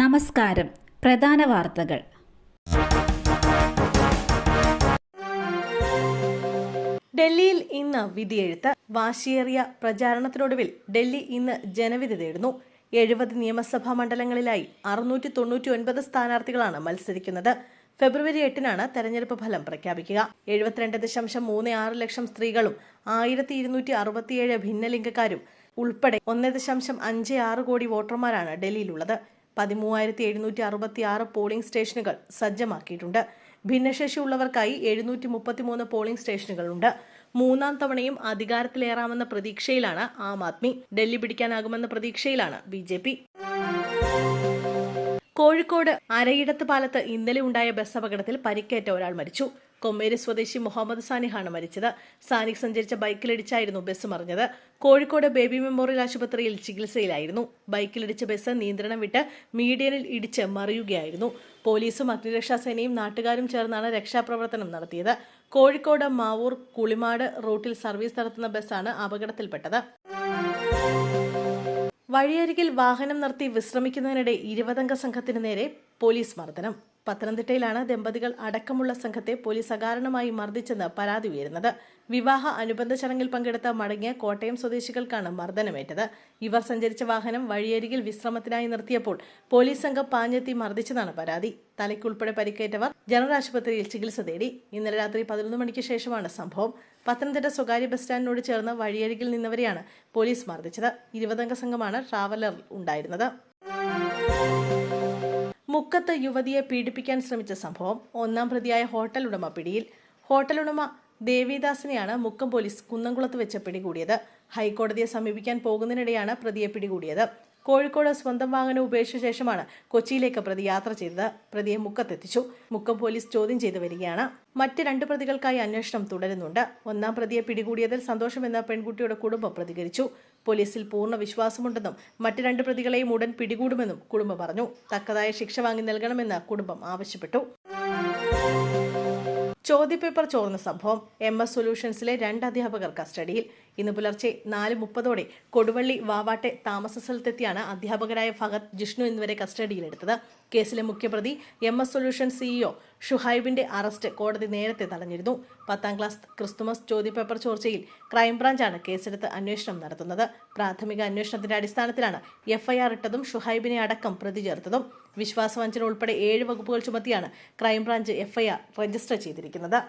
നമസ്കാരം. പ്രധാന വാർത്തകൾ. ഡൽഹിയിൽ ഇന്ന് വിധിയെഴുത്ത് വാശിയേറിയ പ്രചാരണത്തിനൊടുവിൽ ഡൽഹി ഇന്ന് ജനവിധി തേടുന്നു. എഴുപത് നിയമസഭാ മണ്ഡലങ്ങളിലായി അറുന്നൂറ്റി തൊണ്ണൂറ്റി ഒൻപത് സ്ഥാനാർത്ഥികളാണ് മത്സരിക്കുന്നത്. ഫെബ്രുവരി എട്ടിനാണ് തെരഞ്ഞെടുപ്പ് ഫലം പ്രഖ്യാപിക്കുക. എഴുപത്തിരണ്ട് ദശാംശം മൂന്ന് ആറ് ലക്ഷം സ്ത്രീകളും ആയിരത്തി ഇരുന്നൂറ്റി അറുപത്തിയേഴ് ഭിന്നലിംഗക്കാരും ഉൾപ്പെടെ ഒന്ന് ദശാംശം അഞ്ച് ആറ് കോടി വോട്ടർമാരാണ് ഡൽഹിയിലുള്ളത്. പതിമൂവായിരത്തി എഴുന്നൂറ്റി അറുപത്തി ആറ് പോളിംഗ് സ്റ്റേഷനുകൾ സജ്ജമാക്കിയിട്ടുണ്ട്. ഭിന്നശേഷിയുള്ളവർക്കായി എഴുന്നൂറ്റി മുപ്പത്തിമൂന്ന് പോളിംഗ് സ്റ്റേഷനുകളുണ്ട്. മൂന്നാം തവണയും അധികാരത്തിലേറാമെന്ന പ്രതീക്ഷയിലാണ് ആം ആദ്മി. ഡൽഹി പിടിക്കാനാകുമെന്ന പ്രതീക്ഷയിലാണ് ബി ജെ പി. കോഴിക്കോട് അരയിടത്ത് പാലത്ത് ഇന്നലെ ഉണ്ടായ ബസ് അപകടത്തിൽ പരിക്കേറ്റ ഒരാൾ മരിച്ചു. കൊമ്മേരി സ്വദേശി മുഹമ്മദ് സാനിഹാണ് മരിച്ചത്. സാനിക് സഞ്ചരിച്ച ബൈക്കിലിടിച്ചായിരുന്നു ബസ് മറിഞ്ഞത്. കോഴിക്കോട് ബേബി മെമ്മോറിയൽ ആശുപത്രിയിൽ ചികിത്സയിലായിരുന്നു. ബൈക്കിലിടിച്ച ബസ് നിയന്ത്രണം വിട്ട് മീഡിയനിൽ ഇടിച്ച് മറിയുകയായിരുന്നു. പോലീസും അഗ്നിരക്ഷാസേനയും നാട്ടുകാരും ചേർന്നാണ് രക്ഷാപ്രവർത്തനം നടത്തിയത്. കോഴിക്കോട് മാവൂർ കുളിമാട് റൂട്ടിൽ സർവീസ് നടത്തുന്ന ബസ്സാണ് അപകടത്തിൽപ്പെട്ടത്. വഴിയരികിൽ വാഹനം നിർത്തി വിശ്രമിക്കുന്നതിനിടെ ഇരുപതംഗ സംഘത്തിനു നേരെ പോലീസ് മർദ്ദനം. പത്തനംതിട്ടയിലാണ് ദമ്പതികൾ അടക്കമുള്ള സംഘത്തെ പോലീസ് അകാരണമായി മർദ്ദിച്ചെന്ന് പരാതി ഉയരുന്നത്. വിവാഹ അനുബന്ധ ചടങ്ങിൽ പങ്കെടുത്ത മടങ്ങിയ കോട്ടയം സ്വദേശികൾക്കാണ് മർദ്ദനമേറ്റത്. ഇവർ സഞ്ചരിച്ച വാഹനം വഴിയരികിൽ വിശ്രമത്തിനായി നിർത്തിയപ്പോൾ പോലീസ് സംഘം പാഞ്ഞെത്തി മർദ്ദിച്ചതാണ് പരാതി. തലയ്ക്കുൾപ്പെടെ പരിക്കേറ്റവർ ജനറൽ ആശുപത്രിയിൽ ചികിത്സ തേടി. ഇന്നലെ രാത്രി പതിനൊന്ന് മണിക്ക് ശേഷമാണ് സംഭവം. പത്തനംതിട്ട സ്വകാര്യ ബസ് സ്റ്റാൻഡിനോട് ചേർന്ന് വഴിയരികിൽ നിന്നവരെയാണ് പോലീസ് മർദ്ദിച്ചത്. ഇരുപതംഗ സംഘമാണ് ട്രാവലറിൽ ഉണ്ടായിരുന്നത്. മുക്കത്ത് യുവതിയെ പീഡിപ്പിക്കാൻ ശ്രമിച്ച സംഭവം ഒന്നാം പ്രതിയായ ഹോട്ടൽ ഉടമ പിടിയിൽ. ഹോട്ടൽ ഉടമ ദേവിദാസിനെയാണ് മുക്കം പോലീസ് കുന്നംകുളത്ത് വെച്ച് പിടികൂടിയത്. ഹൈക്കോടതിയെ സമീപിക്കാൻ പോകുന്നതിനിടെയാണ് പ്രതിയെ പിടികൂടിയത്. കോഴിക്കോട് സ്വന്തം വാഹനം ഉപേക്ഷിച്ച ശേഷമാണ് കൊച്ചിയിലേക്ക് പ്രതി യാത്ര ചെയ്തത്. പ്രതിയെ മുക്കത്തെത്തിച്ചു. മുക്കം പോലീസ് ചോദ്യം ചെയ്തു വരികയാണ്. മറ്റ് രണ്ട് പ്രതികൾക്കായി അന്വേഷണം തുടരുന്നുണ്ട്. ഒന്നാം പ്രതിയെ പിടികൂടിയതിൽ സന്തോഷമെന്ന പെൺകുട്ടിയുടെ കുടുംബം പ്രതികരിച്ചു. പോലീസിൽ പൂർണ വിശ്വാസമുണ്ടെന്നും മറ്റ് രണ്ട് പ്രതികളെയും ഉടൻ പിടികൂടുമെന്നും കുടുംബം പറഞ്ഞു. തക്കതായ ശിക്ഷ വാങ്ങി നൽകണമെന്ന് കുടുംബം ആവശ്യപ്പെട്ടു. ചോദ്യപേപ്പർ ചോർന്ന സംഭവം. എം എസ് സൊല്യൂഷൻസിലെ രണ്ട് അധ്യാപകർ കസ്റ്റഡിയിൽ. ഇന്ന് പുലർച്ചെ നാല് മുപ്പതോടെ കൊടുവള്ളി വാവാട്ടെ താമസ സ്ഥലത്തെത്തിയാണ് അധ്യാപകരായ ഫഹദ് ജിഷ്ണു എന്നിവരെ കസ്റ്റഡിയിലെടുത്തത്. കേസിലെ മുഖ്യപ്രതി എം എസ് സൊല്യൂഷൻ സിഇഒ ഷുഹൈബിന്റെ അറസ്റ്റ് കോടതി നേരത്തെ തടഞ്ഞിരുന്നു. പത്താം ക്ലാസ് ക്രിസ്തുമസ് ചോദ്യപേപ്പർ ചോർച്ചയിൽ ക്രൈംബ്രാഞ്ചാണ് കേസെടുത്ത് അന്വേഷണം നടത്തുന്നത്. പ്രാഥമിക അന്വേഷണത്തിന്റെ അടിസ്ഥാനത്തിലാണ് എഫ്ഐആർ ഇട്ടതും ഷുഹൈബിനെ അടക്കം പ്രതി ചേർത്തതും. വിശ്വാസവഞ്ചന ഉൾപ്പെടെ ഏഴ് വകുപ്പുകൾ ചുമത്തിയാണ് ക്രൈംബ്രാഞ്ച് എഫ്ഐആർ രജിസ്റ്റർ ചെയ്തിരിക്കുന്നത്.